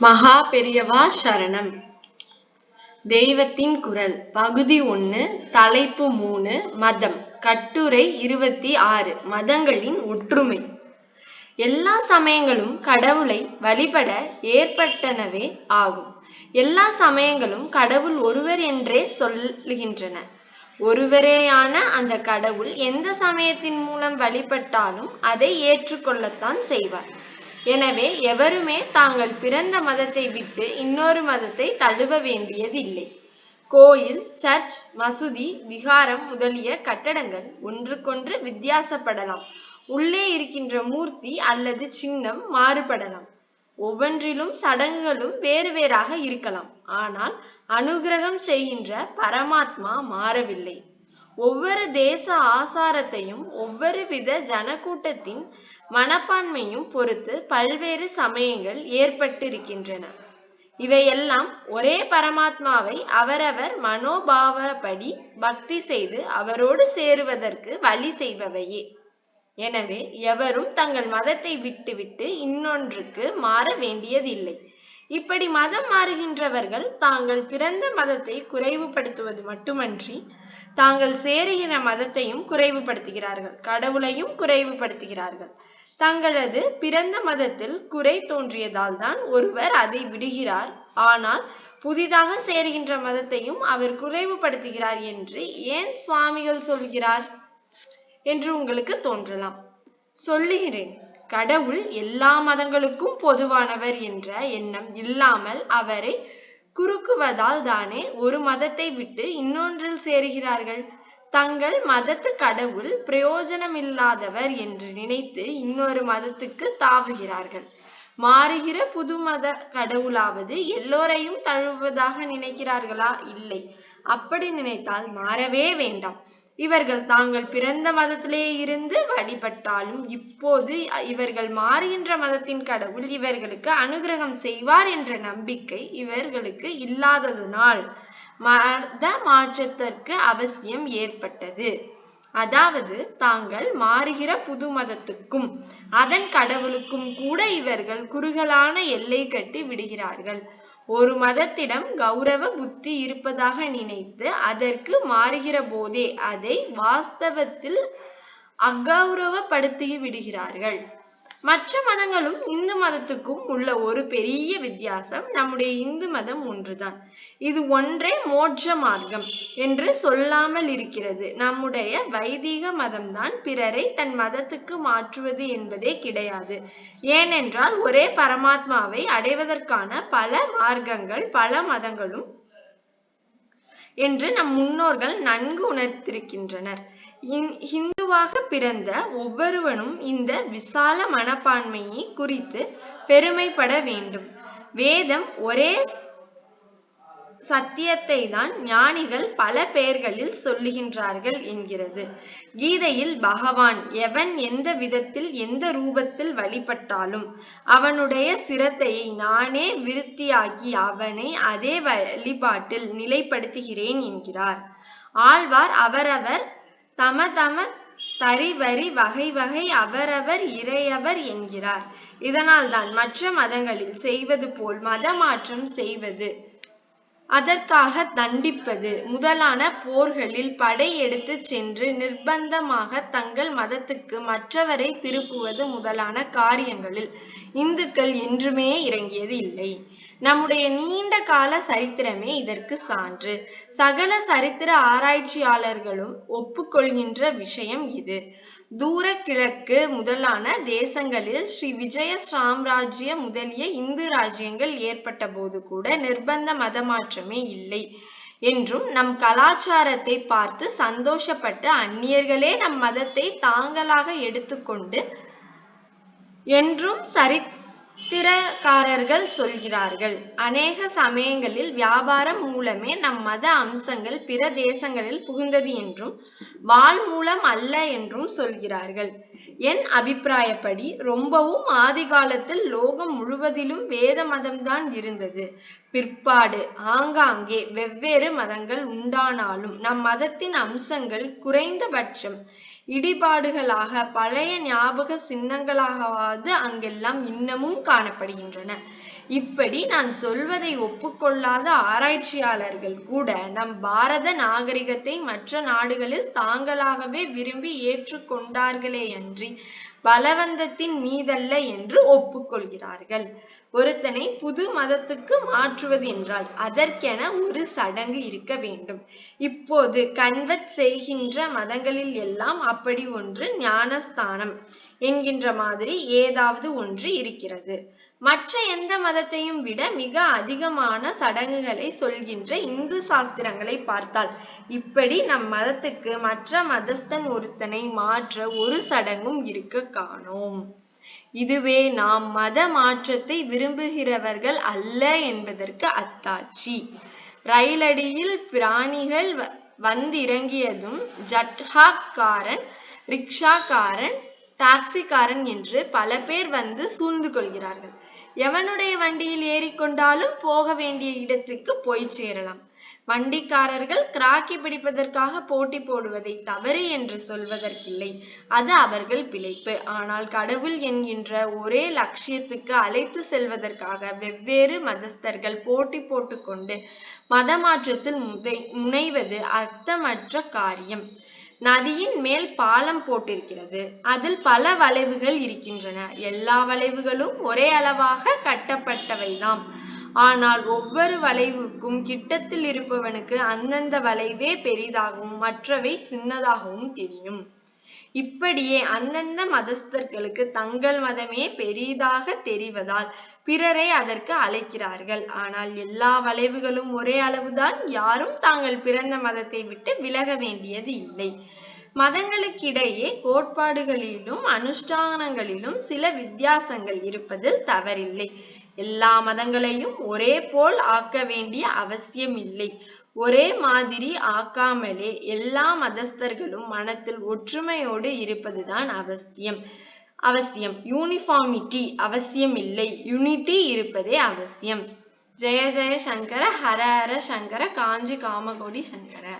மகா பெரியவா சரணம். தெய்வத்தின் குரல் பகுதி ஒண்ணு தலைப்பு மூணு மதம் கட்டுரை இருபத்தி ஆறு மதங்களின் ஒற்றுமை. எல்லா சமயங்களும் கடவுளை வழிபட ஏற்பட்டனவே ஆகும். எல்லா சமயங்களும் கடவுள் ஒருவர் என்றே சொல்லுகின்றன. ஒருவரேயான அந்த கடவுள் எந்த சமயத்தின் மூலம் வழிபட்டாலும் அதை ஏற்றுக்கொள்ளத்தான் செய்வார். எனவே எவருமே தாங்கள் பிறந்த மதத்தை விட்டு இன்னொரு மதத்தை தழுவ வேண்டியதில்லை. கோயில் சர்ச் மசூதி விகாரம் முதலிய கட்டடங்கள் ஒன்றுக்கொன்று வித்தியாசப்படலாம். உள்ளே இருக்கின்ற மூர்த்தி அல்லது சின்னம் மாறுபடலாம். ஒவ்வொன்றிலும் சடங்குகளும் வேறு வேறாக இருக்கலாம். ஆனால் அனுகிரகம் செய்கின்ற பரமாத்மா மாறவில்லை. ஒவ்வொரு தேச ஆசாரத்தையும் ஒவ்வொரு வித ஜனக்கூட்டத்தின் மனப்பான்மையும் பொறுத்து பல்வேறு சமயங்கள் ஏற்பட்டிருக்கின்றன. இவையெல்லாம் ஒரே பரமாத்மாவை அவரவர் மனோபாவப்படி பக்தி செய்து அவரோடு சேருவதற்கு வழி செய்பவையே. எனவே எவரும் தங்கள் மதத்தை விட்டுவிட்டு இன்னொன்றுக்கு மாற வேண்டியதில்லை. இப்படி மதம் மாறுகின்றவர்கள் தாங்கள் பிறந்த மதத்தை குறைவுபடுத்துவது மட்டுமன்றி தாங்கள் சேருகிற மதத்தையும் குறைவுபடுத்துகிறார்கள். கடவுளையும் குறைவுபடுத்துகிறார்கள். தங்களது பிறந்த மதத்தில் குறை தோன்றியதால் தான் ஒருவர் அதை விடுகிறார். ஆனால் புதிதாக சேருகின்ற மதத்தையும் அவர் குறைவுபடுத்துகிறார் என்று ஏன் சுவாமிகள் சொல்கிறார்? என்று உங்களுக்கு தோன்றலாம். சொல்லுகிறேன். கடவுள் எல்லா மதங்களுக்கும் பொதுவானவர் என்ற எண்ணம் இல்லாமல் அவரை குறுக்குவதால் தானே ஒரு மதத்தை விட்டு இன்னொன்றில் சேருகிறார்கள்? தங்கள் மதத்து கடவுள் பிரயோஜனமில்லாதவர் என்று நினைத்து இன்னொரு மதத்துக்கு தாவுகிறார்கள். மாறுகிற புது மத கடவுளாவது எல்லோரையும் தழுவுவதாக நினைக்கிறார்களா? இல்லை. அப்படி நினைத்தால் மாறவே வேண்டாம். இவர்கள் தாங்கள் பிறந்த மதத்திலே இருந்து வழிபட்டாலும் இப்போது இவர்கள் மாறுகின்ற மதத்தின் கடவுள் இவர்களுக்கு அனுகிரகம் செய்வார் என்ற நம்பிக்கை இவர்களுக்கு இல்லாததனால் மத மாற்றத்திற்கு அவசியம் ஏற்பட்டது. அதாவது தாங்கள் மாறுகிற புது மதத்துக்கும் அதன் கடவுளுக்கும் கூட இவர்கள் குறுகலான எல்லை கட்டி விடுகிறார்கள். ஒரு மதத்திடம் கௌரவ புத்தி இருப்பதாக நினைத்து அதற்கு மாறுகிற போதே அதை வாஸ்தவத்தில் அகௌரவப்படுத்தி விடுகிறார்கள். மற்ற மதங்களும் இந்து மதத்துக்கும் உள்ள ஒரு பெரிய வித்தியாசம் நம்முடைய இந்து மதம் ஒன்றுதான். இது ஒன்றே மோட்ச மார்க்கம் என்று சொல்லாமல் இருக்கிறது. நம்முடைய வைதிக மதம்தான் பிறரை தன் மதத்துக்கு மாற்றுவது என்பதே கிடையாது. ஏனென்றால் ஒரே பரமாத்மாவை அடைவதற்கான பல மார்க்கங்கள் பல மதங்களும் என்று நம் முன்னோர்கள் நன்கு உணர்த்திருக்கின்றனர். ஹிந்துவாக பிறந்த ஒவ்வொருவனும் இந்த விசால மனப்பான்மையை குறித்து பெருமைப்பட வேண்டும். வேதம் ஒரே சத்தியத்தை தான் ஞானிகள் பல பெயர்களில் சொல்லுகின்றார்கள் என்கிறது. கீதையில் பகவான் எவன் எந்த விதத்தில் எந்த ரூபத்தில் வழிபட்டாலும் அவனுடைய சிரத்தையை நானே விருத்தியாக்கி அவனை அதே வழிபாட்டில் நிலைப்படுத்துகிறேன் என்கிறார். ஆழ்வார் அவரவர் தம தம தரிவரி வகை வகை அவரவர் இறையவர் என்கிறார். இதனால்தான் மற்ற மதங்களில் செய்வது போல் மத மாற்றம் செய்வது அதற்காக தண்டிப்பது. முதலான போர்களில் படை எடுத்து சென்று நிர்பந்தமாக தங்கள் மதத்துக்கு மற்றவரை திருப்புவது முதலான காரியங்களில் இந்துக்கள் என்றுமே இறங்கியது இல்லை. நம்முடைய நீண்ட கால சரித்திரமே இதற்கு சான்று. சகல சரித்திர ஆராய்ச்சியாளர்களும் ஒப்புக்கொள்கின்ற விஷயம் இது. தூர கிழக்கு முதலான தேசங்களில் ஸ்ரீ விஜய சாம்ராஜ்ய முதலிய இந்து ராஜ்யங்கள் ஏற்பட்ட போது கூட நிர்பந்த மத மாற்றமே இல்லை என்றும் நம் கலாச்சாரத்தை பார்த்து சந்தோஷப்பட்டு அந்நியர்களே நம் மதத்தை தாங்களாக எடுத்துக்கொண்டு என்றும் சரி சித்திரக்காரர்கள் சொல்கிறார்கள் அநேக சமயங்களில் வியாபாரம் மூலமே நம் மத அம்சங்கள் பிற தேசங்களில் புகுந்தது என்றும் வாழ் மூலம் அல்ல என்றும் சொல்கிறார்கள். என் அபிப்பிராயப்படி ரொம்பவும் ஆதி காலத்தில் லோகம் முழுவதிலும் வேத மதம்தான் இருந்தது. பிற்பாடு ஆங்காங்கே வெவ்வேறு மதங்கள் உண்டானாலும் நம் மதத்தின் அம்சங்கள் குறைந்தபட்சம் இடிபாடுகளாக பழைய ஞாபக சின்னங்களாகவாது அங்கெல்லாம் இன்னமும் காணப்படுகின்றன. இப்படி நான் சொல்வதை ஒப்புக்கொள்ளாத ஆராய்ச்சியாளர்கள் கூட நம் பாரத நாகரிகத்தை மற்ற நாடுகளில் தாங்களாகவே விரும்பி ஏற்றுக்கொண்டார்களேயன்றி பலவந்தத்தின் மீதல்ல என்று ஒப்புக்கொள்கிறார்கள். ஒருத்தனை புது மதத்துக்கு மாற்றுவது என்றால் அதற்கென ஒரு சடங்கு இருக்க வேண்டும். இப்போது கன்வெர்ட் செய்கின்ற மதங்களில் எல்லாம் அப்படி ஒன்று ஞானஸ்தானம் என்கின்ற மாதிரி ஏதாவது ஒன்று இருக்கிறது. மற்ற எந்த மதத்தையும் விட மிக அதிகமான சடங்குகளை சொல்கின்ற இந்து சாஸ்திரங்களை பார்த்தால் இப்படி நம் மதத்துக்கு மற்ற மதஸ்தன் ஒருத்தனை மாற்ற ஒரு சடங்கும் இருக்க காணோம். இதுவே நாம் மத மாற்றத்தை விரும்புகிறவர்கள் அல்ல என்பதற்கு அத்தாட்சி. ரயிலடியில் பிராணிகள் வ- வந்திறங்கியதும் ஜட்ஹாக்காரன் ரிக்ஷாக்காரன் டாக்ஸிக்காரன் என்று பல பேர் வந்து சூழ்ந்து கொள்கிறார்கள். எவனுடைய வண்டியில் ஏறிக்கொண்டாலும் போக வேண்டிய இடத்துக்கு போய் சேரலாம். வண்டிக்காரர்கள் கிராக்கி பிடிப்பதற்காக போட்டி போடுவதை தவறு என்று சொல்வதற்கில்லை. அது அவர்கள் பிழைப்பு. ஆனால் கடவுள் என்கின்ற ஒரே லட்சியத்துக்கு அழைத்து செல்வதற்காக வெவ்வேறு மதஸ்தர்கள் போட்டி போட்டுக்கொண்டு மதமாற்றத்தில் முதை முனைவது அர்த்தமற்ற காரியம். நதியின் மேல் பாலம் போட்டிருக்கிறது. அதில் பல வளைவுகள் இருக்கின்றன. எல்லா வளைவுகளும் ஒரே அளவாக கட்டப்பட்டவைதாம். ஆனால் ஒவ்வொரு வளைவுக்கும் கிட்டத்தில் இருப்பவனுக்கு அந்தந்த வளைவே பெரிதாகவும் மற்றவை சின்னதாகவும் தெரியும். இப்படியே அந்தந்த மதஸ்தர்களுக்கு தங்கள் மதமே பெரிதாக தெரிவதால் பிறரை அதற்கு அழைக்கிறார்கள். ஆனால் எல்லா வளைவுகளும் ஒரே அளவுதான். யாரும் தாங்கள் பிறந்த மதத்தை விட்டு விலக வேண்டியது இல்லை. மதங்களுக்கிடையே கோட்பாடுகளிலும் அனுஷ்டானங்களிலும் சில வித்தியாசங்கள் இருப்பதில் தவறில்லை. எல்லா மதங்களையும் ஒரே போல் ஆக்க வேண்டிய அவசியம் இல்லை. ஒரே மாதிரி ஆக்காமலே எல்லா மதஸ்தர்களும் மனத்தில் ஒற்றுமையோடு இருப்பதுதான் அவசியம். அவசியம். யூனிஃபார்மிட்டி அவசியம் இல்லை. யூனிட்டி இருப்பதே அவசியம். ஜெய ஜெய சங்கர ஹர ஹர சங்கர காஞ்சி காமகோடி சங்கர.